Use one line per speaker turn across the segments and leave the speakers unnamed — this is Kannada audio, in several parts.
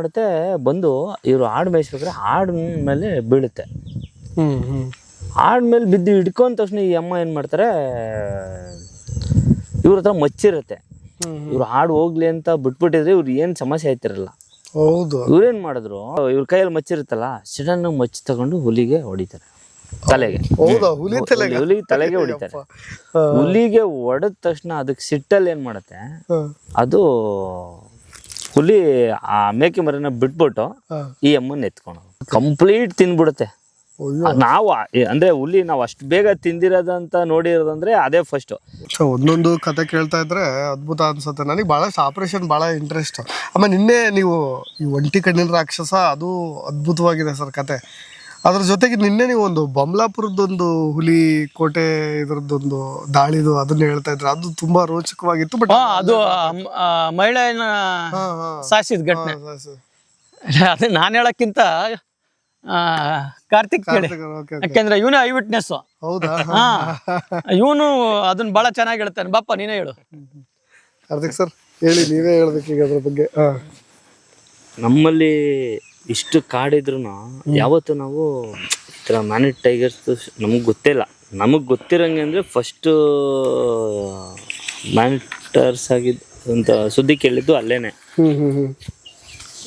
ಮಾಡುತ್ತೆ ಬಂದು ಇವರು ಹಾಡು ಮೇಯಿಸ್ಬೇಕಾದ್ರೆ ಆಡ್ ಮೇಲೆ ಬೀಳುತ್ತೆ. ಆಡ್ ಮೇಲೆ ಬಿದ್ದು ಹಿಡ್ಕೊಂಡ ತಕ್ಷಣ ಈ ಅಮ್ಮ ಏನು ಮಾಡ್ತಾರೆ ಇವ್ರ ಹತ್ರ ಮಚ್ಚಿರುತ್ತೆ. ಇವ್ರು ಹಾಡು ಹೋಗ್ಲಿ ಅಂತ ಬಿಟ್ಬಿಟ್ಟಿದ್ರೆ ಇವ್ರು ಏನು ಸಮಸ್ಯೆ ಆಯ್ತಿರಲ್ಲ.
ಹೌದು.
ಇವ್ರೇನ್ ಮಾಡಿದ್ರು ಇವ್ರ ಕೈಯಲ್ಲಿ ಮಚ್ಚಿರುತ್ತಲ್ಲ ಸಡನ್ ಮಚ್ಚಿ ತಗೊಂಡು ಹುಲಿಗೆ ಹೊಡಿತಾರೆ ತಲೆಗೆ.
ಹುಲಿ ತಲೆಗೆ?
ಹೊಡಿತಾರೆ. ಹುಲಿಗೆ ಹೊಡೆದ ತಕ್ಷಣ ಅದಕ್ಕೆ ಸಿಟ್ಟಲ್ಲಿ ಏನ್ ಮಾಡುತ್ತೆ. ಅದು ಹುಲಿ ಆ ಮೇಕೆ ಮರಿನ ಬಿಟ್ಬಿಟ್ಟು ಈ ಅಮ್ಮನ್ನ ಎತ್ಕೊಂಡು ಕಂಪ್ಲೀಟ್ ತಿಂದ್ಬಿಡುತ್ತೆ ನಾವು ಅಂದ್ರೆ ಹುಲಿ ನಾವು ಅಷ್ಟು ಬೇಗ ತಿಂದಿರೋದಂತ ನೋಡಿರೋದಂದ್ರೆ ಅದೇ ಫಸ್ಟ್
ಸೊ ಒಂದೊಂದು ಕತೆ ಕೇಳ್ತಾ ಇದ್ರೆ ಅದ್ಭುತ ಅನ್ಸುತ್ತೆ. ನನಗೆ ಬಹಳಷ್ಟು ಆಪರೇಷನ್ ಬಹಳ ಇಂಟ್ರೆಸ್ಟ್ ಆಮೇಲೆ ನಿನ್ನೆ ನೀವು ಈ ಒಂಟಿ ಕಣ್ಣಿನ ರಾಕ್ಷಸ ಅದು ಅದ್ಭುತವಾಗಿದೆ ಸರ್ ಕತೆ. ಅದ್ರ ಜೊತೆಗೆ ನಿನ್ನೆ ನೀವು ಒಂದು ಬಮ್ಲಾಪುರದೊಂದು ಹುಲಿ ಕೋಟೆ ಇದ್ರದ್ದೊಂದು ದಾಳಿದು ಅದನ್ನ ಹೇಳ್ತಾ ಇದ್ರೆ. ಅದು ತುಂಬಾ ರೋಚಕವಾಗಿತ್ತು ಬಟ್
ಹಾ ಅದು ಮಹಿಳೆಯನ್ನ ಸಾಯಿಸಿದ ಘಟನೆ. ಅದೇ ನಾನು ಹೇಳಕ್ಕಿಂತ ಆ, ಕಾರ್ತಿಕ್ ಕೇಳಿ. ಯಾಕೆಂದ್ರೆ ಇವನೇ ಐ ವಿಟ್ನೆಸ್
ಹೌದಾ?
ಹಾ. ಇವನು ಅದನ್ನ ಬಹಳ ಚೆನ್ನಾಗಿ ಹೇಳ್ತಾನೆ ಬಾಪ್ಪ ನೀನೇ ಹೇಳು.
ಕಾರ್ತಿಕ್ ಸರ್ ಹೇಳಿ ನೀವೇ ಹೇಳ್ಬೇಕು ಈಗ ಅದ್ರ ಬಗ್ಗೆ. ಹಾ.
ನಮ್ಮಲ್ಲಿ ಇಷ್ಟು ಕಾಡಿದ್ರು ಯಾವತ್ತು ನಾವು ಈ ಥರ ಮ್ಯಾನೆಟ್ ಟೈಗರ್ಸ್ ನಮಗೆ ಗೊತ್ತಿಲ್ಲ ನಮಗೆ ಗೊತ್ತಿರಂಗೆ ಅಂದರೆ ಫಸ್ಟು ಮ್ಯಾನಿಟರ್ಸ್ ಆಗಿದ್ದು ಅಂತ ಸುದ್ದಿ ಕೇಳಿದ್ದು ಅಲ್ಲೇನೆ.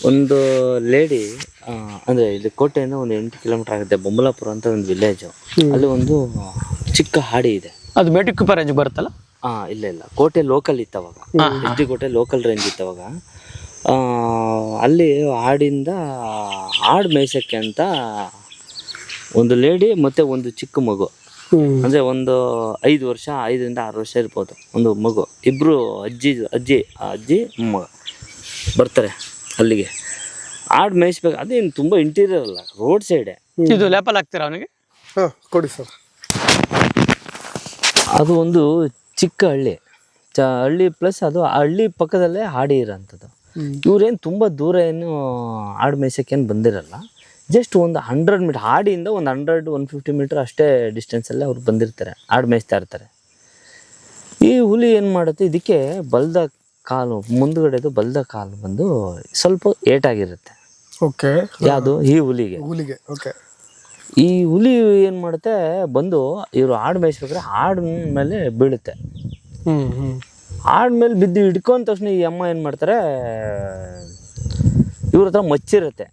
ಒಂದು ಲೇಡಿ ಅಂದರೆ ಇಲ್ಲಿ ಕೋಟೆಯಿಂದ ಒಂದು ಎಂಟು ಕಿಲೋಮೀಟರ್ ಆಗುತ್ತೆ ಬೊಮ್ಮಲಾಪುರ ಅಂತ ಒಂದು ವಿಲೇಜ್ ಅಲ್ಲಿ ಒಂದು ಚಿಕ್ಕ ಹಾಡಿ ಇದೆ.
ಅದು ಮೆಟ್ರಿಕ್ ರೇಂಜ್ ಬರುತ್ತಲ್ಲ?
ಹಾ ಇಲ್ಲ ಇಲ್ಲ. ಕೋಟೆ ಲೋಕಲ್ ಇತ್ತು ಅವಾಗ ಎಚ್ ಡಿ ಕೋಟೆ ಲೋಕಲ್ ರೇಂಜ್ ಇತ್ತು ಅವಾಗ ಆ, ಅಲ್ಲಿ ಹಾಡಿಂದ ಹಾಡು ಮೇಯ್ಸಕ್ಕೆ ಅಂತ ಒಂದು ಲೇಡಿ ಮತ್ತು ಒಂದು ಚಿಕ್ಕ ಮಗು. ಅಂದರೆ ಒಂದು ಐದು ವರ್ಷ ಐದರಿಂದ ಆರು ವರ್ಷ ಇರ್ಬೋದು. ಒಂದು ಮಗು. ಇಬ್ಬರು ಅಜ್ಜಿ ಅಜ್ಜಿ ಆ ಅಜ್ಜಿ ಮಗ ಬರ್ತಾರೆ ಅಲ್ಲಿಗೆ. ಹಾಡು ಮೇಯಿಸ್ಬೇಕು. ಅದೇನು ತುಂಬ ಇಂಟೀರಿಯರ್ ಅಲ್ಲ ರೋಡ್ ಸೈಡೆ
ಇದು ಲೇಪಲ್ ಹಾಕ್ತೀರಾ ಅವನಿಗೆ?
ಹಾಂ ಕೊಡಿ ಸರ್.
ಅದು ಒಂದು ಚಿಕ್ಕ ಹಳ್ಳಿ. ಚ ಹಳ್ಳಿ ಪ್ಲಸ್ ಅದು ಆ ಹಳ್ಳಿ ಪಕ್ಕದಲ್ಲೇ ಹಾಡಿ ಇರೋಂಥದ್ದು. ಇವ್ರೇನು ತುಂಬ ದೂರ ಏನು ಹಾಡು ಮೇಯ್ಸೋಕ್ಕೇನು ಬಂದಿರಲ್ಲ. ಜಸ್ಟ್ ಒಂದು ಹಂಡ್ರೆಡ್ ಮೀಟರ್ ಹಾಡಿಯಿಂದ ಒಂದು ಹಂಡ್ರೆಡ್ ಒನ್ ಫಿಫ್ಟಿ ಮೀಟ್ರ್ ಅಷ್ಟೇ ಡಿಸ್ಟೆನ್ಸಲ್ಲೇ ಅವ್ರು ಬಂದಿರ್ತಾರೆ ಹಾಡು ಮೇಯಿಸ್ತಾ ಇರ್ತಾರೆ. ಈ ಹುಲಿ ಏನು ಮಾಡುತ್ತೆ ಇದಕ್ಕೆ ಬಲ್ದ ಕಾಲು ಮುಂದುಗಡೆದು ಬಲ್ದ ಕಾಲು ಬಂದು ಸ್ವಲ್ಪ ಏಟಾಗಿರುತ್ತೆ.
ಓಕೆ.
ಯಾವುದು? ಈ ಹುಲಿಗೆ.
ಹುಲಿಗೆ ಓಕೆ.
ಈ ಹುಲಿ ಏನು ಮಾಡುತ್ತೆ ಬಂದು ಇವರು ಹಾಡು ಮೇಯಿಸ್ಬೇಕಾದ್ರೆ ಹಾಡಿನ ಮೇಲೆ ಬೀಳುತ್ತೆ.
ಹ್ಞೂ ಹ್ಮ್.
ಆದ್ಮೇಲೆ ಬಿದ್ದು ಹಿಡ್ಕೊಂಡ ತಕ್ಷಣ ಈ ಅಮ್ಮ ಏನು ಮಾಡ್ತಾರೆ ಇವ್ರ ಹತ್ರ ಮಚ್ಚಿರುತ್ತೆ.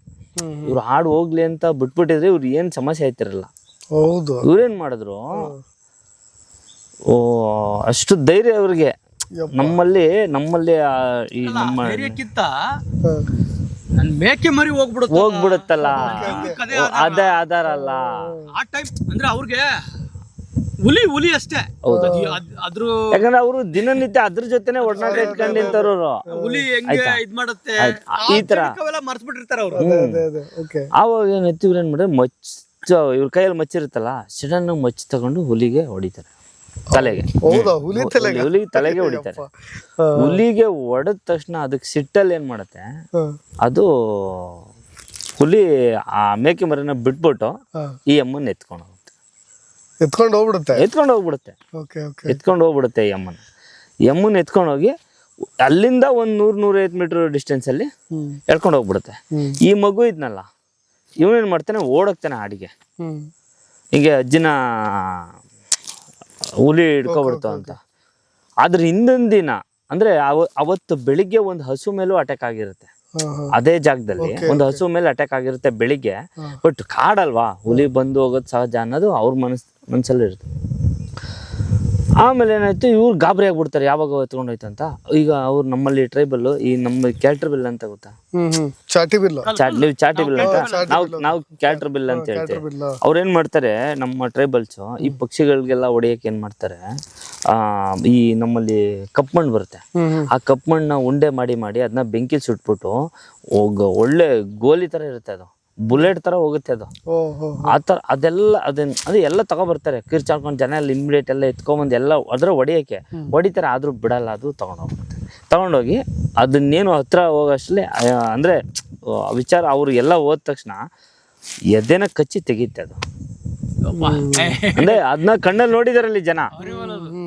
ಇವ್ರು ಹಾಡು ಹೋಗ್ಲಿ ಅಂತ ಬಿಟ್ಬಿಟ್ಟಿದ್ರೆ ಇವ್ರು ಏನು ಸಮಸ್ಯೆ ಆಯ್ತಿರಲ್ಲ.
ಹೌದು.
ಇವ್ರೇನು ಮಾಡಿದ್ರು ಓ ಅಷ್ಟು ಧೈರ್ಯ ಅವ್ರಿಗೆ. ನಮ್ಮಲ್ಲಿ ನಮ್ಮಲ್ಲಿ ಈ ನಮ್ಮ.
ನನ್ ಮೇಕೆ ಮರಿ ಹೋಗ್ಬಿಡುತ್ತೆ
ಹೋಗ್ಬಿಡುತ್ತಲ್ಲ. ಅದೇ ಆಧಾರ ಅಲ್ಲ.
ಆ ಟೈಪ್ ಅಂದ್ರೆ ಅವ್ರಿಗೆ ಹುಲಿ ಹುಲಿ ಅಷ್ಟೇ. ಅದ್ರ
ಯಾಕಂದ್ರೆ ಅವರು ದಿನನಿತ್ಯ ಅದ್ರ ಜೊತೆನೆ ಒಡನಾಟ ಇಟ್ಕೊಂಡು ನಿಂತವ್ರು
ಹುಲಿ ಹೆಂಗೆ ಇದ್ ಮಾಡುತ್ತೆ?
ಈ ತರ.
ಮರ್ತ್ ಬಿಟ್ಟಿರ್ತಾರ ಅವ್ರು.
ಅವಾಗ ಏನ್ ಅದೇ. ಏನ್
ಆವಾಗ ಏನಾಯ್ತು ಇವ್ರು ಏನು ಮಾಡಿದ್ರೆ ಮಚ್ಚ ಇವ್ರ ಕೈಯಲ್ಲಿ ಮಚ್ಚಿರುತ್ತಲ್ಲ ಸಡನ್ ಮಚ್ಚಿ ತಗೊಂಡು ಹುಲಿಗೆ ಹೊಡಿತಾರೆ. ತಲೆಗೆ.
ಹೌದಾ ಹುಲಿ ತಲೆಗೆ.
ಹುಲಿ ತಲೆಗೆ ಹೊಡಿತಾರೆ. ಹುಲಿಗೆ ಹೊಡೆದ ತಕ್ಷಣ ಅದಕ್ಕೆ ಸಿಟ್ಟಲ್ಲಿ ಏನ್ ಮಾಡುತ್ತೆ? ಅದು ಹುಲಿ ಆ ಮೇಕೆ ಮರಿನ ಬಿಟ್ಬಿಟ್ಟು ಈ ಅಮ್ಮನ ಎತ್ಕೊಂಡು
ಎತ್ಕೊಂಡು ಹೋಗ್ಬಿಡುತ್ತೆ?
ಎತ್ಕೊಂಡು ಹೋಗ್ಬಿಡುತ್ತೆ.
ಓಕೆ ಓಕೆ
ಎತ್ಕೊಂಡು ಹೋಗ್ಬಿಡುತ್ತೆ ಈ ಯಮ್ಮನ ಈ ಅಮ್ಮನ ಎತ್ಕೊಂಡು ಹೋಗಿ ಅಲ್ಲಿಂದ ಒಂದು ನೂರು ನೂರೈವತ್ತು ಮೀಟರ್ ಡಿಸ್ಟೆನ್ಸ್
ಅಲ್ಲಿ
ಎಳ್ಕೊಂಡು ಹೋಗ್ಬಿಡುತ್ತೆ. ಈ ಮಗು ಇದ್ನಲ್ಲ ಇವನೇನು ಮಾಡ್ತಾನೆ? ಓಡೋಗ್ತಾನೆ ಹಾಡಿಗೆ. ಹೀಗೆ ಅಜ್ಜಿನ ಹುಲಿ ಹಿಡ್ಕೊಬಿಡ್ತು ಅಂತ. ಆದ್ರೆ ಹಿಂದಿನ ದಿನ ಅಂದ್ರೆ ಅವ ಅವತ್ತು ಬೆಳಿಗ್ಗೆ ಒಂದು ಹಸು ಮೇಲೂ ಅಟ್ಯಾಕ್ ಆಗಿರುತ್ತೆ. ಅದೇ ಜಾಗದಲ್ಲಿ ಒಂದು ಹಸು ಮೇಲೆ ಅಟ್ಯಾಕ್ ಆಗಿರುತ್ತೆ ಬೆಳಿಗ್ಗೆ. ಬಟ್ ಕಾಡಲ್ವಾ? ಹುಲಿ ಬಂದು ಹೋಗೋದು ಸಹಜ ಅನ್ನೋದು ಅವ್ರ ಮನಸ್ ಮನಸ್ಸಲ್ಲಿ ಇರುತ್ತೆ. ಆಮೇಲೆ ಏನಾಯ್ತು ಇವ್ರು ಗಾಬರಿ ಆಗ್ಬಿಡ್ತಾರೆ ಯಾವಾಗ ಎತ್ಕೊಂಡೋಯ್ತು ಅಂತ ಈಗ ಅವ್ರು ನಮ್ಮಲ್ಲಿ ಟ್ರೈಬಲ್ ಈ ನಮ್ಮ ಕ್ಯಾಲ್ಟರ್ ಬಿಲ್ ಅಂತ ಗೊತ್ತಾ?
ಚಾಟಿ ಬಿಲ್
ಚಾಟ್ ನೀವು ಚಾಟಿ ಬಿಲ್ ಅಂತ? ನಾವು ನಾವು ಕ್ಯಾಲ್ಟರ್ ಬಿಲ್ ಅಂತ ಹೇಳ್ತೀವಿ. ಅವ್ರೇನ್ ಮಾಡ್ತಾರೆ ನಮ್ಮ ಟ್ರೈಬಲ್ಸ್ ಈ ಪಕ್ಷಿಗಳಿಗೆಲ್ಲ ಹೊಡೆಯಕ್ಕೆ ಏನ್ ಮಾಡ್ತಾರೆ ಆ ಈ ನಮ್ಮಲ್ಲಿ ಕಪ್ ಮಣ್ಣು ಬರುತ್ತೆ. ಆ ಕಪ್ ಮಣ್ಣ ಉಂಡೆ ಮಾಡಿ ಮಾಡಿ ಅದನ್ನ ಬೆಂಕಿ ಸುಟ್ಬಿಟ್ಟು ಒಳ್ಳೆ ಗೋಲಿ ತರ ಇರುತ್ತೆ ಅದು. ಬುಲೆಟ್ ತರ ಹೋಗುತ್ತೆ ಅದು. ಆ ಥರ ಅದೆಲ್ಲ ಅದನ್ನ ಅದು ಎಲ್ಲ ತಗೊಬರ್ತಾರೆ. ಕಿರ್ಚಾಡ್ಕೊಂಡು ಜನ ಎಲ್ಲ ಇಮ್ಮಿಡಿಯೇಟ್ ಎಲ್ಲ ಎತ್ಕೊಂಬಂದು ಎಲ್ಲ ಅದ್ರ ಹೊಡಿಯೋಕ್ಕೆ. ಹೊಡಿತಾರೆ ಆದರೂ ಬಿಡಲ್ಲ ಅದು ತೊಗೊಂಡೋಗ್ಬಿಡುತ್ತೆ ತಗೊಂಡೋಗಿ ಅದನ್ನೇನು ಹತ್ರ ಹೋಗೋಷ್ಟೇ ಅಂದರೆ ವಿಚಾರ ಅವರು ಎಲ್ಲ ಹೋದ ತಕ್ಷಣ ಎದೆನ ಕಚ್ಚಿ ತೆಗೀತೆ ಅದು. ಅಂದ್ರೆ ಅದನ್ನ ಕಣ್ಣಲ್ಲಿ ನೋಡಿದಾರಲ್ಲಿ ಜನ.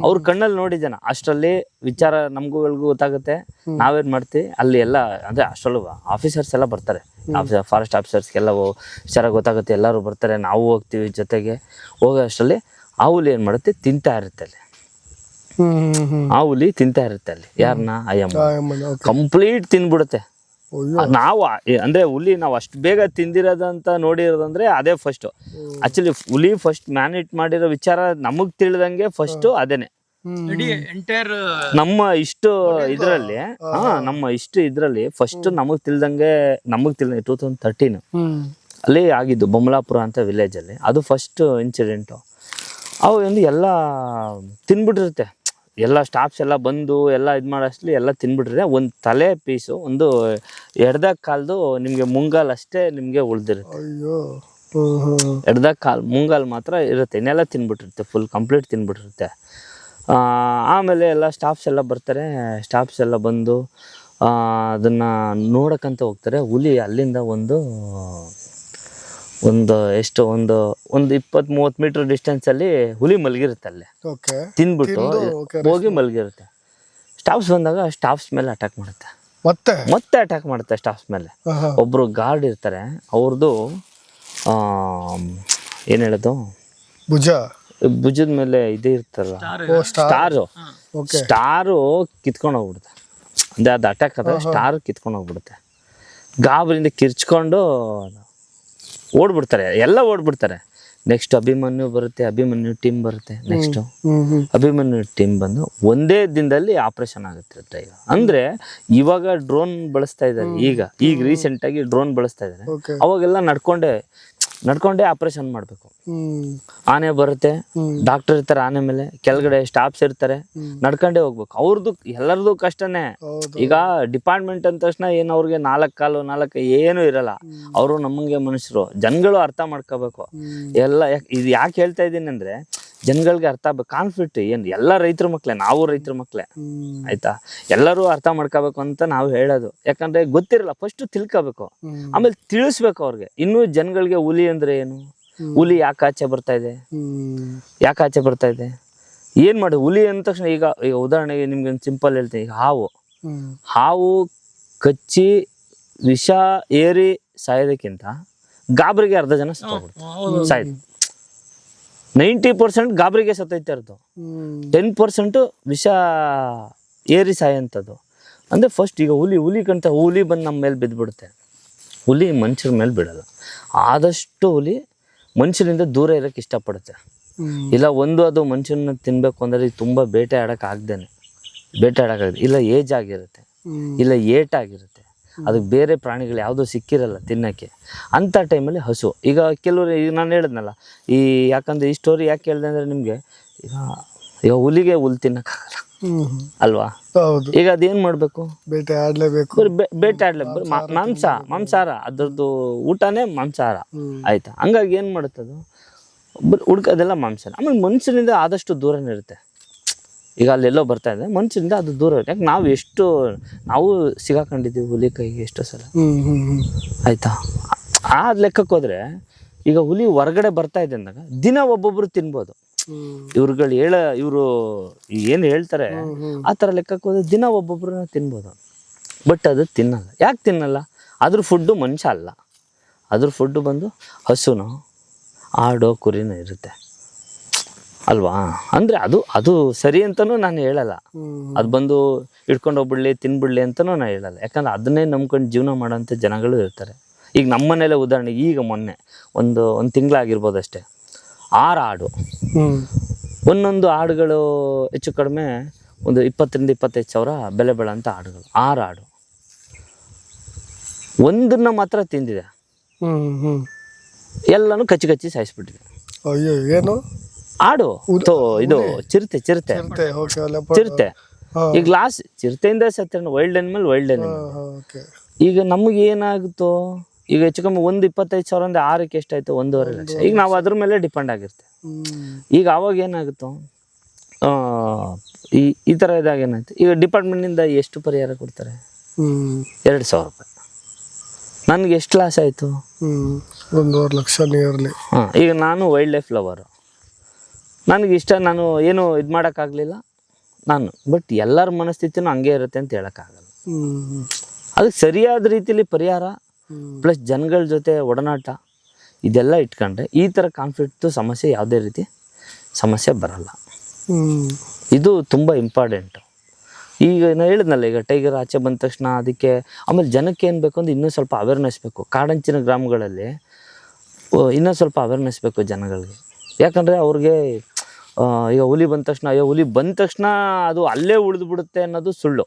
ಅವ್ರ ಕಣ್ಣಲ್ಲಿ ನೋಡಿ ಜನ. ಅಷ್ಟರಲ್ಲಿ ವಿಚಾರ ನಮ್ಗೂ ಗೊತ್ತಾಗುತ್ತೆ. ನಾವೇನ್ ಮಾಡ್ತೀವಿ? ಅಲ್ಲಿ ಎಲ್ಲ ಅಂದ್ರೆ ಅಷ್ಟರಲ್ಲೂ ಆಫೀಸರ್ಸ್ ಎಲ್ಲ ಬರ್ತಾರೆ. ಫಾರೆಸ್ಟ್ ಆಫೀಸರ್ಸ್ಗೆಲ್ಲ ವಿಚಾರ ಗೊತ್ತಾಗುತ್ತೆ. ಎಲ್ಲರೂ ಬರ್ತಾರೆ. ನಾವು ಹೋಗ್ತೀವಿ ಜೊತೆಗೆ. ಹೋಗೋ ಅಷ್ಟರಲ್ಲಿ ಆ ಹುಲಿ ಏನ್ ಮಾಡುತ್ತೆ? ತಿಂತಾ ಇರುತ್ತೆ ಅಲ್ಲಿ. ಆ ಹುಲಿ ತಿಂತಾ ಇರುತ್ತೆ ಅಲ್ಲಿ. ಯಾರನ್ನ ಅಯ್ಯಮ್ಮ. ಕಂಪ್ಲೀಟ್ ತಿನ್ಬಿಡುತ್ತೆ. ನಾವು ಅಂದ್ರೆ ಹುಲಿ ನಾವು ಅಷ್ಟು ಬೇಗ ತಿಂದಿರೋದಂತ ನೋಡಿರೋದಂದ್ರೆ ಅದೇ ಫಸ್ಟ್ ಆಕ್ಚುಲಿ ಹುಲಿ ಫಸ್ಟ್ ಮ್ಯಾನೇಟ್ ಮಾಡಿರೋ ವಿಚಾರ ನಮಗ್ ತಿಳಿದಂಗೆ ಫಸ್ಟ್ ಅದೇನೆ. ನಮ್ಮ ಇಷ್ಟು ಇದ್ರಲ್ಲಿ ಹಾ ನಮ್ಮ ಇಷ್ಟು ಇದ್ರಲ್ಲಿ ಫಸ್ಟ್ ನಮಗ್ ತಿಳ್ದಂಗೆ ನಮಗ್ ತಿಳಿದಂಗೆ ಟೂ ತೌಸಂಡ್ ತರ್ಟೀನ್ ಅಲ್ಲಿ ಆಗಿದ್ದು ಬೊಮ್ಮಲಾಪುರ ಅಂತ ವಿಲೇಜ್ ಅಲ್ಲಿ. ಅದು ಫಸ್ಟ್ ಇನ್ಸಿಡೆಂಟು ಅವು ಒಂದು ಎಲ್ಲ ತಿನ್ಬಿಟ್ಟಿರುತ್ತೆ. ಎಲ್ಲ ಸ್ಟಾಫ್ಸ್ ಎಲ್ಲ ಬಂದು ಎಲ್ಲ ಇದು ಮಾಡೋಷ್ಟು ಎಲ್ಲ ತಿನ್ಬಿಟ್ರೆ ಒಂದು ತಲೆ ಪೀಸು ಒಂದು ಎಡ್ದ ಕಾಲ್ದು ನಿಮಗೆ ಮುಂಗಾಲ್ ಅಷ್ಟೇ ನಿಮಗೆ ಉಳ್ದಿರುತ್ತೆ.
ಅಯ್ಯೋ.
ಎಡ್ದ ಕಾಲ್ ಮುಂಗಾಲ್ ಮಾತ್ರ ಇರುತ್ತೆ ಇನ್ನೆಲ್ಲ ತಿನ್ಬಿಟ್ಟಿರುತ್ತೆ ಫುಲ್ ಕಂಪ್ಲೀಟ್ ತಿನ್ಬಿಟ್ಟಿರುತ್ತೆ. ಆಮೇಲೆ ಎಲ್ಲ ಸ್ಟಾಫ್ಸ್ ಎಲ್ಲ ಬರ್ತಾರೆ ಸ್ಟಾಫ್ಸ್ ಎಲ್ಲ ಬಂದು ಅದನ್ನ ನೋಡಕ್ಕಂತ ಹೋಗ್ತಾರೆ ಹುಲಿ ಅಲ್ಲಿಂದ ಒಂದು ಒಂದು ಎಷ್ಟು ಒಂದು ಒಂದು ಇಪ್ಪತ್ ಮೂವತ್ ಮೀಟರ್ ಡಿಸ್ಟೆನ್ಸಲ್ಲಿ ಹುಲಿ ಮಲಗಿರುತ್ತೆ ಅಲ್ಲಿ.
ಓಕೆ
ತಿಂದ್ಬಿಟ್ಟು ಹೋಗಿ ಮಲಗಿರುತ್ತೆ. ಸ್ಟಾಫ್ಸ್ ಬಂದಾಗ ಸ್ಟಾಫ್ಸ್ ಮೇಲೆ ಅಟ್ಯಾಕ್ ಮಾಡುತ್ತೆ.
ಮತ್ತೆ?
ಮತ್ತೆ ಅಟ್ಯಾಕ್ ಮಾಡುತ್ತೆ ಸ್ಟಾಫ್ಸ್ ಮೇಲೆ. ಒಬ್ರು. ಗಾರ್ಡ್ ಇರ್ತಾರೆ ಅವ್ರದ್ದು ಏನ್ ಹೇಳೋದು?
ಭುಜ.
ಭುಜದ ಮೇಲೆ ಇದೇ ಇರ್ತಲ್ಲ
ಸ್ಟಾರ್
ಸ್ಟಾರು
ಓಕೆ
ಸ್ಟಾರು ಕಿತ್ಕೊಂಡು ಹೋಗ್ಬಿಡುತ್ತೆ. ಅಂದ್ರೆ ಅದು ಅಟ್ಯಾಕ್ ಆದಾಗ ಸ್ಟಾರ್ ಕಿತ್ಕೊಂಡು ಹೋಗ್ಬಿಡುತ್ತೆ. ಗಾಬರಿಂದ ಕಿರ್ಚ್ಕೊಂಡು ಓಡ್ಬಿಡ್ತಾರೆ ಎಲ್ಲ ಓಡ್ಬಿಡ್ತಾರೆ. ನೆಕ್ಸ್ಟ್ ಅಭಿಮನ್ಯು ಬರುತ್ತೆ ಅಭಿಮನ್ಯು ಟೀಮ್ ಬರುತ್ತೆ ನೆಕ್ಸ್ಟ್ ಅಭಿಮನ್ಯು ಟೀಮ್ ಬಂದು ಒಂದೇ ದಿನದಲ್ಲಿ ಆಪರೇಷನ್ ಆಗುತ್ತೆ ಈಗ ಅಂದ್ರೆ ಇವಾಗ ಡ್ರೋನ್ ಬಳಸ್ತಾ ಇದ್ದಾರೆ ಈಗ ಈಗ ರೀಸೆಂಟ್ ಆಗಿ ಡ್ರೋನ್ ಬಳಸ್ತಾ ಇದ್ದಾರೆ. ಅವಾಗೆಲ್ಲ ನಡ್ಕೊಂಡೆ ನಡ್ಕೊಂಡೇ ಆಪರೇಷನ್ ಮಾಡಬೇಕು. ಆನೆ ಬರುತ್ತೆ ಡಾಕ್ಟರ್ ಇರ್ತಾರೆ ಆನೆ ಮೇಲೆ ಕೆಳಗಡೆ ಸ್ಟಾಫ್ಸ್ ಇರ್ತಾರೆ ನಡ್ಕೊಂಡೇ ಹೋಗ್ಬೇಕು. ಅವ್ರದ್ದು ಎಲ್ಲರದು ಕಷ್ಟನೇ. ಈಗ ಡಿಪಾರ್ಟ್ಮೆಂಟ್ ಅಂದ ತಕ್ಷಣ ಏನು ಅವ್ರಿಗೆ ನಾಲ್ಕು ಕಾಲು ನಾಲ್ಕು ಏನು ಇರಲ್ಲ. ಅವರು ನಮಗೆ ಮನುಷ್ಯರು ಜನಗಳು ಅರ್ಥ ಮಾಡ್ಕೋಬೇಕು. ಎಲ್ಲ ಇದು ಯಾಕೆ ಹೇಳ್ತಾ ಇದ್ದೀನಿ ಅಂದ್ರೆ ಜನಗಳಿಗೆ ಅರ್ಥ ಆಗ್ಬೇಕು. ಕಾನ್ಫ್ಲಿಕ್ಟ್ ಏನು ಎಲ್ಲ ರೈತರ ಮಕ್ಳೆ ನಾವು ರೈತರ ಮಕ್ಳೆ. ಆಯ್ತಾ? ಎಲ್ಲರೂ ಅರ್ಥ ಮಾಡ್ಕೋಬೇಕು ಅಂತ ನಾವು ಹೇಳೋದು. ಯಾಕಂದ್ರೆ ಗೊತ್ತಿರಲ್ಲ ಫಸ್ಟ್ ತಿಳ್ಕೋಬೇಕು. ಆಮೇಲೆ ತಿಳಿಸ್ಬೇಕು ಅವ್ರಿಗೆ. ಇನ್ನೂ ಜನಗಳಿಗೆ ಹುಲಿ ಅಂದ್ರೆ ಏನು? ಹುಲಿ ಯಾಕೆ ಆಚೆ ಬರ್ತಾ ಇದೆ? ಯಾಕೆ ಆಚೆ ಬರ್ತಾ ಇದೆ? ಏನ್ ಮಾಡಿ ಹುಲಿ ಅಂದ ತಕ್ಷಣ ಈಗ ಈಗ ಉದಾಹರಣೆಗೆ ನಿಮ್ಗೆ ಒಂದು ಸಿಂಪಲ್ ಹೇಳ್ತೀನಿ. ಈಗ ಹಾವು. ಹಾವು ಕಚ್ಚಿ ವಿಷ ಏರಿ ಸಾಯೋದಕ್ಕಿಂತ ಗಾಬರಿಗೆ ಅರ್ಧ ಜನ ಸಾಯ್ತು. ನೈಂಟಿ ಪರ್ಸೆಂಟ್ ಗಾಬರಿಗೆ ಸತ್ತೈತೆ ಇರೋದು. ಟೆನ್ ಪರ್ಸೆಂಟು ವಿಷ ಏರಿ ಸಾಯೋಂಥದ್ದು ಅಂದ್ರೆ ಫಸ್ಟ್ ಈಗ ಹುಲಿ ಹುಲಿ ಕಂತ ಹುಲಿ ಬಂದು ನಮ್ಮ ಮೇಲೆ ಬಿದ್ದುಬಿಡುತ್ತೆ ಹುಲಿ ಮನುಷ್ಯರ ಮೇಲೆ ಬಿಡಲ್ಲ. ಆದಷ್ಟು ಹುಲಿ ಮನುಷ್ಯರಿಂದ ದೂರ ಇರಕ್ಕೆ ಇಷ್ಟಪಡುತ್ತೆ. ಇಲ್ಲ ಒಂದು ಅದು ಮನುಷ್ಯನ ತಿನ್ಬೇಕು ಅಂದರೆ ತುಂಬಾ ಬೇಟೆ ಆಡಕ್ ಆಗ್ದೇನೆ. ಬೇಟೆ ಆಡಕ್ ಇಲ್ಲ ಏಜ್ ಆಗಿರುತ್ತೆ. ಇಲ್ಲ ಏಟ್ ಆಗಿರುತ್ತೆ. ಅದಕ್ಕೆ ಬೇರೆ ಪ್ರಾಣಿಗಳು ಯಾವುದೂ ಸಿಕ್ಕಿರಲ್ಲ ತಿನ್ನೋಕ್ಕೆ. ಅಂಥ ಟೈಮಲ್ಲಿ ಹಸು. ಈಗ ಕೆಲವರು ಈಗ ನಾನು ಹೇಳಿದ್ನಲ್ಲ ಈ ಯಾಕಂದ್ರೆ ಈ ಸ್ಟೋರಿ ಯಾಕೆ ಹೇಳಿದೆ ಅಂದರೆ ನಿಮಗೆ ಈಗ ಈಗ ಹುಲಿಗೆ ಹುಲ್ ತಿನ್ನಕ್ಕಾಗಲ್ಲ. ಅಲ್ವಾ?
ಹೌದು.
ಈಗ ಅದೇನು ಮಾಡಬೇಕು?
ಬೇಟೆ ಆಡ್ಲೇಬೇಕು.
ಬೇಟೆ ಆಡಲೇಬೇಕು ಮಾಂಸ ಮಾಂಸಾಹಾರ ಅದರದ್ದು ಊಟನೇ ಮಾಂಸಾಹಾರ. ಆಯ್ತಾ? ಹಂಗಾಗಿ ಏನು ಮಾಡುತ್ತದು? ಹುಡುಕೋದೆಲ್ಲ ಮಾಂಸ ಆಮೇಲೆ ಮನುಷ್ಯನಿಂದ ಆದಷ್ಟು ದೂರನೇ ಇರುತ್ತೆ. ಈಗ ಅಲ್ಲೆಲ್ಲೋ ಬರ್ತಾ ಇದೆ. ಮನುಷ್ಯರಿಂದ ಅದು ದೂರ ಇರುತ್ತೆ. ಯಾಕೆ ನಾವು ಎಷ್ಟು ನಾವು ಸಿಗಾಕೊಂಡಿದ್ದೀವಿ ಹುಲಿ ಕೈಗೆ ಎಷ್ಟೋ ಸಲ. ಆಯಿತಾ? ಆ ಲೆಕ್ಕಕ್ಕೆ ಹೋದ್ರೆ ಈಗ ಹುಲಿ ಹೊರಗಡೆ ಬರ್ತಾ ಇದೆ ಅಂದಾಗ ದಿನ ಒಬ್ಬೊಬ್ರು ತಿನ್ಬೋದು. ಇವ್ರುಗಳು ಹೇಳ ಇವರು ಏನು ಹೇಳ್ತಾರೆ. ಆ ಥರ ಲೆಕ್ಕಕ್ಕೆ ಹೋದ್ರೆ ದಿನ ಒಬ್ಬೊಬ್ರನ್ನ ತಿನ್ಬೋದು. ಬಟ್ ಅದು ತಿನ್ನಲ್ಲ. ಯಾಕೆ ತಿನ್ನಲ್ಲ? ಅದ್ರ ಫುಡ್ಡು ಮನುಷ್ಯ ಅಲ್ಲ. ಅದ್ರ ಫುಡ್ಡು ಬಂದು ಹಸುನೋ ಆಡೋ ಕುರಿನೋ ಇರುತ್ತೆ. ಅಲ್ವಾ? ಅಂದರೆ ಅದು ಅದು ಸರಿ ಅಂತಲೂ ನಾನು ಹೇಳಲ್ಲ. ಅದು ಬಂದು ಇಟ್ಕೊಂಡು ಹೋಗ್ಬಿಡ್ಲಿ ತಿನ್ಬಿಡ್ಲಿ ಅಂತಲೂ ನಾನು ಹೇಳಲ್ಲ. ಯಾಕಂದ್ರೆ ಅದನ್ನೇ ನಂಬ್ಕೊಂಡು ಜೀವನ ಮಾಡೋಂಥ ಜನಗಳು ಇರ್ತಾರೆ. ಈಗ ನಮ್ಮ ಮನೇಲೆ ಉದಾಹರಣೆ ಈಗ ಮೊನ್ನೆ ಒಂದು ಒಂದು ತಿಂಗಳಾಗಿರ್ಬೋದು ಅಷ್ಟೇ. ಆರು
ಹಾಡು
ಒಂದೊಂದು ಹಾಡುಗಳು ಹೆಚ್ಚು ಕಡಿಮೆ ಒಂದು ಇಪ್ಪತ್ತರಿಂದ ಇಪ್ಪತ್ತೈದು ಸಾವಿರ ಬೆಲೆ ಬಾಳೋಂಥ ಹಾಡುಗಳು ಆರು ಹಾಡು ಒಂದನ್ನ ಮಾತ್ರ ತಿಂದಿದೆ. ಎಲ್ಲನೂ ಕಚ್ಚಿ ಕಚ್ಚಿ ಸಾಯಿಸ್ಬಿಟ್ಟಿದೆ.
ಅಯ್ಯೋ ಏನು?
ಆಡು. ತೋ ಇದು ಚಿರತೆ ಚಿರತೆ.
ಚಿರತೆ.
ಈಗ ಲಾಸ್ ಚಿರತೆಯಿಂದ ಸತ್ತ ವೈಲ್ಡ್ ಅನಿಮಲ್ ವೈಲ್ಡ್ ಅನಿಮಲ್ ಈಗ ನಮಗೆ ಏನಾಗುತ್ತೋ? ಈಗ ಹೆಚ್ಚು ಕಮ್ಮಿ ಒಂದು ಇಪ್ಪತ್ತೈದು ಸಾವಿರ ಅಂದ್ರೆ ಆರಕ್ಕೆ ಎಷ್ಟಾಯ್ತು? ಒಂದೂವರೆ ಲಕ್ಷ. ಈಗ ನಾವು ಅದ್ರ ಮೇಲೆ ಡಿಪೆಂಡ್ ಆಗಿರ್ತೇವೆ ಈಗ ಅವಾಗ ಏನಾಗುತ್ತೋ? ಈ ಈ ಥರ ಇದಾಗ ಏನಾಯ್ತು? ಈಗ ಡಿಪಾರ್ಟ್ಮೆಂಟ್ನಿಂದ ಎಷ್ಟು ಪರಿಹಾರ ಕೊಡ್ತಾರೆ? ಎರಡು ಸಾವಿರ ರೂಪಾಯಿ. ನನಗೆ ಎಷ್ಟು ಲಾಸ್ ಆಯಿತು?
ಒಂದೂವರೆ ಲಕ್ಷ ನಿಯರ್ಲಿ
ಹಾಂ ಈಗ ನಾನು ವೈಲ್ಡ್ ಲೈಫ್ ಲವರು ನನಗೆ ಇಷ್ಟ ನಾನು ಏನು ಇದು ಮಾಡೋಕ್ಕಾಗಲಿಲ್ಲ ನಾನು. ಬಟ್ ಎಲ್ಲರ ಮನಸ್ಥಿತಿನೂ ಹಂಗೆ ಇರುತ್ತೆ ಅಂತ ಹೇಳೋಕ್ಕಾಗಲ್ಲ.
ಅದು
ಅದಕ್ಕೆ ಸರಿಯಾದ ರೀತಿಲಿ ಪರಿಹಾರ ಪ್ಲಸ್ ಜನಗಳ ಜೊತೆ ಒಡನಾಟ ಇದೆಲ್ಲ ಇಟ್ಕೊಂಡ್ರೆ ಈ ಥರ ಕಾನ್ಫ್ಲಿಕ್ಟು ಸಮಸ್ಯೆ ಯಾವುದೇ ರೀತಿ ಸಮಸ್ಯೆ ಬರಲ್ಲ. ಇದು ತುಂಬ ಇಂಪಾರ್ಟೆಂಟು ಈಗ ನಾನು ಹೇಳಿದ್ನಲ್ಲ ಈಗ ಟೈಗರ್ ಆಚೆ ಬಂದ ತಕ್ಷಣ ಅದಕ್ಕೆ ಆಮೇಲೆ ಜನಕ್ಕೆ ಏನು ಬೇಕು ಅಂದ್ರೆ ಇನ್ನೂ ಸ್ವಲ್ಪ ಅವೇರ್ನೆಸ್ ಬೇಕು. ಕಾಡಂಚಿನ ಗ್ರಾಮಗಳಲ್ಲಿ ಇನ್ನೂ ಸ್ವಲ್ಪ ಅವೇರ್ನೆಸ್ ಬೇಕು ಜನಗಳಿಗೆ. ಯಾಕಂದರೆ ಅವ್ರಿಗೆ ಈಗ ಹುಲಿ ಬಂದ ತಕ್ಷಣ ಅಯ್ಯೋ ಹುಲಿ ಬಂದ ತಕ್ಷಣ ಅದು ಅಲ್ಲೇ ಉಳಿದು ಬಿಡುತ್ತೆ ಅನ್ನೋದು ಸುಳ್ಳು.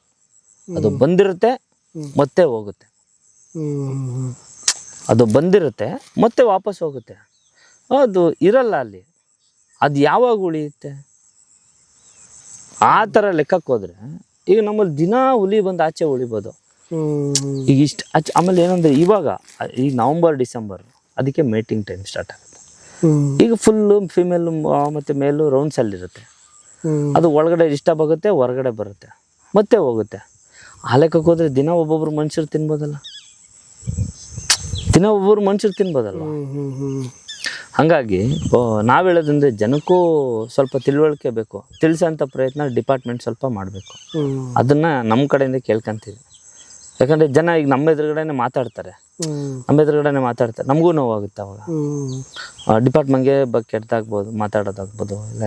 ಅದು ಬಂದಿರುತ್ತೆ ಮತ್ತೆ ಹೋಗುತ್ತೆ. ಅದು ಬಂದಿರುತ್ತೆ ಮತ್ತೆ ವಾಪಸ್ ಹೋಗುತ್ತೆ. ಅದು ಇರಲ್ಲ ಅಲ್ಲಿ. ಅದು ಯಾವಾಗ ಉಳಿಯುತ್ತೆ? ಆ ಥರ ಲೆಕ್ಕಕ್ಕೆ ಹೋದ್ರೆ ಈಗ ನಮ್ಮಲ್ಲಿ ದಿನ ಹುಲಿ ಬಂದು ಆಚೆ ಉಳಿಬೋದು. ಈಗ ಇಷ್ಟು ಆಚೆ ಆಮೇಲೆ ಏನಂದ್ರೆ ಇವಾಗ ಈ ನವಂಬರ್ ಡಿಸೆಂಬರ್ ಅದಕ್ಕೆ ಮೇಟಿಂಗ್ ಟೈಮ್ ಸ್ಟಾರ್ಟ್ ಆಗುತ್ತೆ. ಈಗ ಫುಲ್ಲು ಫಿಮೇಲ್ ಮತ್ತೆ ಮೇಲು ರೌಂಡ್
ಸೆಲ್ ಇರುತ್ತೆ.
ಅದು ಒಳಗಡೆ ಡಿಸ್ಟರ್ಬ್ ಆಗುತ್ತೆ ಹೊರಗಡೆ ಬರುತ್ತೆ. ಮತ್ತೆ ಹೋಗುತ್ತೆ. ಆ ಲೆಕ್ಕಕ್ಕೆ ಹೋದ್ರೆ ದಿನ ಒಬ್ಬೊಬ್ರು ಮನುಷ್ಯರು ತಿನ್ಬೋದಲ್ಲ? ದಿನ ಒಬ್ಬೊಬ್ರು ಮನುಷ್ಯರು ತಿನ್ಬೋದಲ್ಲ ಹಂಗಾಗಿ ನಾವು ಹೇಳೋದಂದ್ರೆ ಜನಕ್ಕೂ ಸ್ವಲ್ಪ ತಿಳುವಳಿಕೆ ಬೇಕು. ತಿಳಿಸೋಂಥ ಪ್ರಯತ್ನ ಡಿಪಾರ್ಟ್ಮೆಂಟ್ ಸ್ವಲ್ಪ ಮಾಡಬೇಕು. ಅದನ್ನು ನಮ್ಮ ಕಡೆಯಿಂದ ಕೇಳ್ಕೊಂತೀವಿ. ಯಾಕಂದರೆ ಜನ ಈಗ ನಮ್ಮ ಎದುರುಗಡೆನೇ ಮಾತಾಡ್ತಾರೆ.
ಹ್ಮ್.
ಕಡೆನೇ ಮಾತಾಡ್ತಾರೆ. ನಮಗೂ ನೋವಾಗುತ್ತೆ ಅವಾಗ. ಡಿಪಾರ್ಟ್ಮೆಂಟ್ಗೆ ಬಗ್ಗೆ ಕೆಟ್ಟದಾಗ್ಬೋದು ಮಾತಾಡೋದಾಗ್ಬೋದು. ಇಲ್ಲ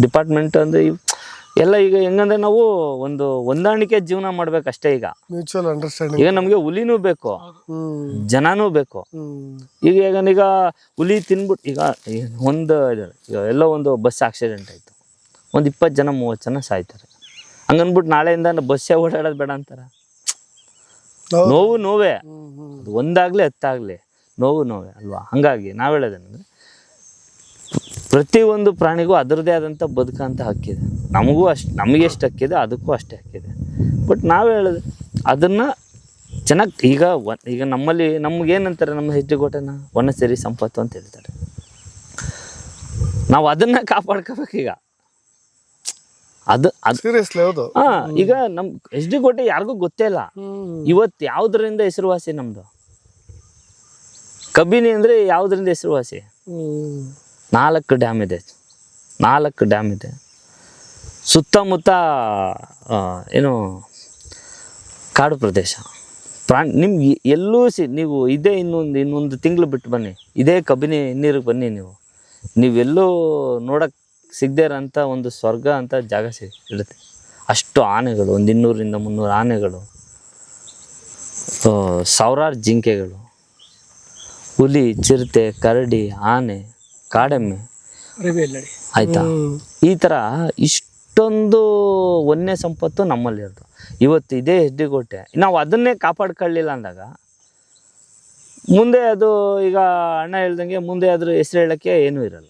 ಡಿಪಾರ್ಟ್ಮೆಂಟ್ ಅಂದ್ರೆ ಎಲ್ಲ ಈಗ ಹೆಂಗಂದ್ರೆ ನಾವು ಒಂದು ಹೊಂದಾಣಿಕೆ ಜೀವನ ಮಾಡ್ಬೇಕಷ್ಟೇ ಈಗ.
ಮ್ಯೂಚುವಲ್ ಅಂಡರ್ಸ್ಟ್ಯಾಂಡಿಂಗ್
ಈಗ ನಮಗೆ ಹುಲಿನೂ ಬೇಕು ಜನಾನೂ ಬೇಕು. ಈಗ ಈಗ ಈಗ ಹುಲಿ ತಿನ್ಬಿಟ್ ಈಗ ಒಂದು ಈಗ ಎಲ್ಲೋ ಒಂದು ಬಸ್ ಆಕ್ಸಿಡೆಂಟ್ ಆಯಿತು. ಒಂದು ಇಪ್ಪತ್ತು ಜನ ಮೂವತ್ತು ಜನ ಸಾಯ್ತಾರೆ. ಹಂಗನ್ಬಿಟ್ಟು ನಾಳೆಯಿಂದ ಬಸ್ಸೇ ಓಡಾಡೋದು ಬೇಡ ಅಂತಾರೆ. ನೋವು ನೋವೇ. ಒಂದಾಗಲಿ ಹತ್ತಾಗಲಿ ನೋವು ನೋವೇ ಅಲ್ವಾ? ಹಾಗಾಗಿ ನಾವು ಹೇಳೋದೇನೆಂದರೆ ಪ್ರತಿಯೊಂದು ಪ್ರಾಣಿಗೂ ಅದರದೇ ಆದಂಥ ಬದುಕಂತ ಹಕ್ಕಿದೆ. ನಮಗೂ ಅಷ್ಟು ನಮಗೆ ಎಷ್ಟು ಹಕ್ಕಿದೆ ಅದಕ್ಕೂ ಅಷ್ಟೇ ಹಕ್ಕಿದೆ. ಬಟ್ ನಾವು ಹೇಳೋದು ಅದನ್ನು ಚೆನ್ನಾಗಿ ಈಗ ಒನ್ ಈಗ ನಮ್ಮಲ್ಲಿ ನಮಗೇನಂತಾರೆ ನಮ್ಮ ಹೆಜ್ಜೆಗೋಟೆನ? ಸೇರಿ ಸಂಪತ್ತು ಅಂತ ಹೇಳ್ತಾರೆ. ನಾವು ಅದನ್ನು ಕಾಪಾಡ್ಕೋಬೇಕೀಗ. ಈಗ ಅದು
ಸೀರಿಯಸ್ಲಿ ಹೌದು.
ಹಾ ಈಗ ನಮ್ ಎಚ್ ಡಿ ಕೋಟೆ ಯಾರಿಗೂ ಗೊತ್ತೇ ಇಲ್ಲ. ಇವತ್ತು ಯಾವುದರಿಂದ ಹೆಸರುವಾಸಿ ನಮ್ದು? ಕಬಿನಿ ಅಂದ್ರೆ ಯಾವ್ದ್ರಿಂದ ಹೆಸರುವಾಸಿ? ನಾಲ್ಕು ಡ್ಯಾಮ್ ಇದೆ. ನಾಲ್ಕು ಡ್ಯಾಮ್ ಇದೆ. ಸುತ್ತಮುತ್ತ ಏನು ಕಾಡು ಪ್ರದೇಶ. ಪ್ರಾಣಿ ನಿಮ್ಗೆ ಎಲ್ಲೂ ಸಿ ನೀವು ಇದೇ ಇನ್ನೊಂದು ಇನ್ನೊಂದು ತಿಂಗಳು ಬಿಟ್ಟು ಬನ್ನಿ. ಇದೇ ಕಬಿನಿ ನೀರಿಗೆ ಬನ್ನಿ ನೀವು. ನೀವೆಲ್ಲೂ ನೋಡಕ್ಕೆ ಸಿಗದೇ ಇರೋಂಥ ಒಂದು ಸ್ವರ್ಗ ಅಂತ ಜಾಗ ಸಿಗುತ್ತೆ ಇರುತ್ತೆ ಅಷ್ಟು ಆನೆಗಳು ಒಂದು ಇನ್ನೂರಿಂದ ಮುನ್ನೂರು ಆನೆಗಳು ಸಾವಿರಾರು ಜಿಂಕೆಗಳು ಹುಲಿ ಚಿರತೆ ಕರಡಿ ಆನೆ ಕಾಡೆಮ್ಮೆ. ಆಯಿತಾ? ಈ ಥರ ಇಷ್ಟೊಂದು ವನ್ಯ ಸಂಪತ್ತು ನಮ್ಮಲ್ಲಿರೋದು ಇವತ್ತು ಇದೇ ಹೆಜ್ಜೆಗೋಟೆ ನಾವು ಅದನ್ನೇ ಕಾಪಾಡ್ಕೊಳ್ಳಿಲ್ಲ ಅಂದಾಗ ಮುಂದೆ ಅದು ಈಗ ಅಣ್ಣ ಹೇಳ್ದಂಗೆ ಮುಂದೆ ಅದ್ರ ಹೆಸರು ಹೇಳೋಕ್ಕೆ ಏನೂ ಇರಲ್ಲ.